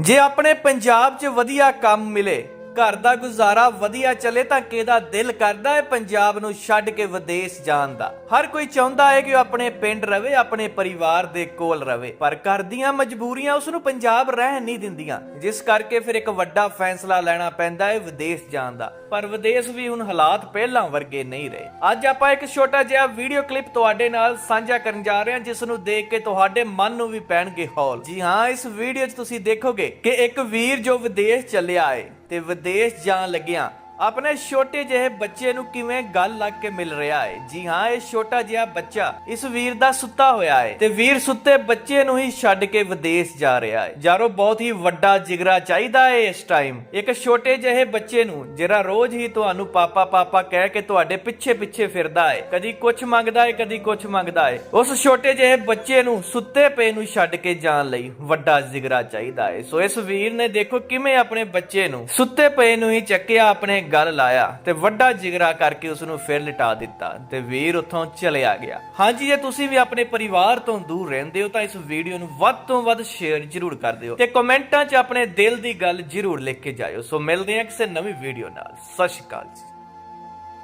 ਜੇ ਆਪਣੇ ਪੰਜਾਬ 'ਚ ਵਧੀਆ ਕੰਮ ਮਿਲੇ ਘਰ ਦਾ ਗੁਜ਼ਾਰਾ ਵਧੀਆ ਚੱਲੇ ਤਾਂ ਕਿਹਦਾ ਦਿਲ ਕਰਦਾ ਹੈ ਪੰਜਾਬ ਨੂੰ ਛੱਡ ਕੇ ਵਿਦੇਸ਼ ਜਾਣ ਦਾ? ਹਰ ਕੋਈ ਚਾਹੁੰਦਾ ਹੈ ਕਿ ਉਹ ਆਪਣੇ ਪਿੰਡ ਰਵੇ, ਆਪਣੇ ਪਰਿਵਾਰ ਦੇ ਕੋਲ ਰਵੇ, ਪਰ ਘਰ ਦੀਆਂ ਮਜਬੂਰੀਆਂ ਉਸ ਨੂੰ ਪੰਜਾਬ ਰਹਿਣ ਨਹੀਂ ਦਿੰਦੀਆਂ। ਜਿਸ ਕਰਕੇ ਫਿਰ ਇੱਕ ਵੱਡਾ ਫੈਸਲਾ ਲੈਣਾ ਪੈਂਦਾ ਹੈ ਵਿਦੇਸ਼ ਜਾਣ ਦਾ। ਪਰ ਵਿਦੇਸ਼ ਵੀ ਹੁਣ ਹਾਲਾਤ ਪਹਿਲਾਂ ਵਰਗੇ ਨਹੀਂ ਰਹੇ। ਅੱਜ ਆਪਾਂ ਇੱਕ ਛੋਟਾ ਜਿਹਾ ਵੀਡੀਓ ਕਲਿੱਪ ਤੁਹਾਡੇ ਨਾਲ ਸਾਂਝਾ ਕਰਨ ਜਾ ਰਹੇ ਹਾਂ, ਜਿਸ ਨੂੰ ਦੇਖ ਕੇ ਤੁਹਾਡੇ ਮਨ ਨੂੰ ਵੀ ਪੈਣਗੇ ਹੌਲ। ਜੀ ਹਾਂ, ਇਸ ਵੀਡੀਓ 'ਚ ਤੁਸੀਂ ਦੇਖੋਗੇ ਕਿ ਇੱਕ ਵੀਰ ਜੋ ਵਿਦੇਸ਼ ਚੱਲਿਆ ਏ ਤੇ ਵਿਦੇਸ਼ ਜਾਣ ਲੱਗਿਆਂ ਆਪਣੇ ਛੋਟੇ ਜਿਹੇ ਬੱਚੇ ਨੂੰ ਕਿਵੇਂ ਗੱਲ ਲੱਗ ਕੇ ਮਿਲ ਰਿਹਾ ਹੈ ਜੀ ਹਾਂ, ਇਹ ਛੋਟਾ ਜਿਹਾ ਬੱਚਾ ਇਸ ਵੀਰ ਦਾ ਸੁੱਤਾ ਹੋਇਆ ਹੈ ਤੇ ਵੀਰ ਸੁੱਤੇ ਬੱਚੇ ਨੂੰ ਹੀ ਛੱਡ ਕੇ ਵਿਦੇਸ਼ ਜਾ ਰਿਹਾ ਹੈ ਯਾਰੋ ਬਹੁਤ ਹੀ ਵੱਡਾ ਜਿਗਰਾ ਚਾਹੀਦਾ ਹੈ ਇਸ ਟਾਈਮ ਇੱਕ ਛੋਟੇ ਜਿਹੇ ਬੱਚੇ ਨੂੰ ਜਿਹੜਾ ਰੋਜ਼ ਹੀ ਤੁਹਾਨੂੰ ਪਾਪਾ ਪਾਪਾ ਕਹਿ ਕੇ ਤੁਹਾਡੇ ਪਿੱਛੇ ਪਿੱਛੇ ਫਿਰਦਾ ਹੈ ਕਦੀ ਕੁਝ ਮੰਗਦਾ ਹੈ ਕਦੀ ਕੁਝ ਮੰਗਦਾ ਹੈ ਉਸ ਛੋਟੇ ਜਿਹੇ ਬੱਚੇ ਨੂੰ ਸੁੱਤੇ ਪਏ ਨੂੰ ਛੱਡ ਕੇ ਜਾਣ ਲਈ ਵੱਡਾ ਜਿਗਰਾ ਚਾਹੀਦਾ ਹੈ ਸੋ ਇਸ ਵੀਰ ਨੇ ਦੇਖੋ ਕਿਵੇਂ ਆਪਣੇ ਬੱਚੇ ਨੂੰ ਸੁੱਤੇ ਪਏ ਨੂੰ ਹੀ ਚੱਕਿਆ ਆਪਣੇ ਗੱਲ ਲਾਇਆ ਤੇ ਵੱਡਾ ਜਿਗਰਾ ਕਰਕੇ ਉਸ ਨੂੰ ਫਿਰ ਲਿਟਾ ਦਿੱਤਾ ਤੇ ਵੀਰ ਉੱਥੋਂ ਚਲਿਆ ਗਿਆ। ਹਾਂਜੀ, ਜੇ ਤੁਸੀਂ ਵੀ ਆਪਣੇ ਪਰਿਵਾਰ ਤੋਂ ਦੂਰ ਰਹਿੰਦੇ ਹੋ ਤਾਂ ਇਸ ਵੀਡੀਓ ਨੂੰ ਵੱਧ ਤੋਂ ਵੱਧ ਸ਼ੇਅਰ ਜ਼ਰੂਰ ਕਰ ਦਿਓ ਤੇ ਕਮੈਂਟਾਂ 'ਚ ਆਪਣੇ ਦਿਲ ਦੀ ਗੱਲ ਜ਼ਰੂਰ ਲਿਖ ਕੇ ਜਾਇਓ। ਸੋ ਮਿਲਦੇ ਹਾਂ ਕਿਸੇ ਨਵੀਂ ਵੀਡੀਓ ਨਾਲ। ਸਤਿ ਸ਼੍ਰੀ ਅਕਾਲ ਜੀ।